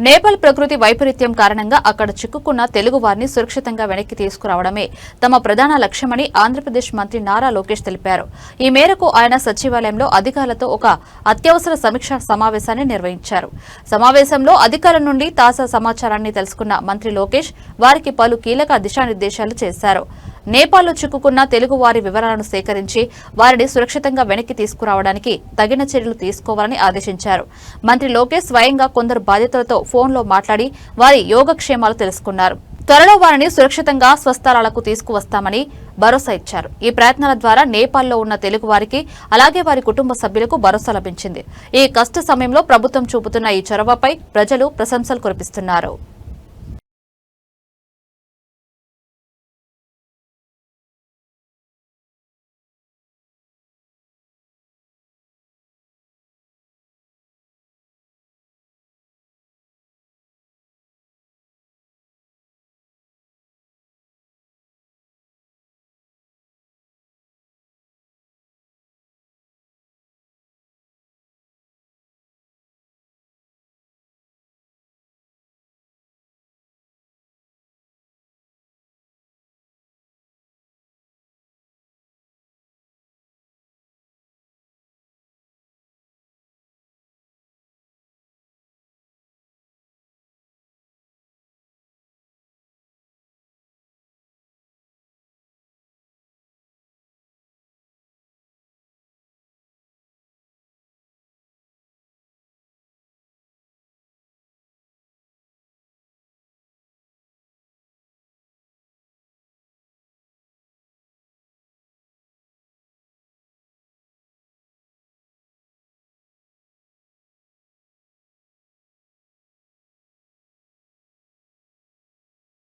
నేపాల్ ప్రకృతి వైపరీత్యం కారణంగా అక్కడ చిక్కుకున్న తెలుగు వారిని సురక్షితంగా వెనక్కి తీసుకురావడమే తమ ప్రధాన లక్ష్యమని ఆంధ్రప్రదేశ్ మంత్రి నారా లోకేష్ తెలిపారు. ఈ మేరకు ఆయన సచివాలయంలో అధికారులతో ఒక అత్యవసర సమీక్షా సమావేశాన్ని నిర్వహించారు. సమావేశంలో అధికారుల నుండి తాజా సమాచారాన్ని తెలుసుకున్న మంత్రి లోకేష్ వారికి పలు కీలక దిశానిర్దేశాలు చేశారు. నేపాల్లో చిక్కుకున్న తెలుగు వారి వివరాలను సేకరించి వారిని సురక్షితంగా వెనక్కి తీసుకురావడానికి తగిన చర్యలు తీసుకోవాలని ఆదేశించారు. మంత్రి లోకేష్ స్వయంగా కొందరు బాధితులతో ఫోన్లో మాట్లాడి వారి యోగక్షేమాలు తెలుసుకున్నారు. త్వరలో వారిని సురక్షితంగా స్వస్థలాలకు తీసుకువస్తామని భరోసా ఇచ్చారు. ఈ ప్రయత్నాల ద్వారా నేపాల్లో ఉన్న తెలుగు వారికి అలాగే వారి కుటుంబ సభ్యులకు భరోసా లభించింది. ఈ కష్ట సమయంలో ప్రభుత్వం చూపుతున్న ఈ చొరవపై ప్రజలు ప్రశంసలు కురిపిస్తున్నారు.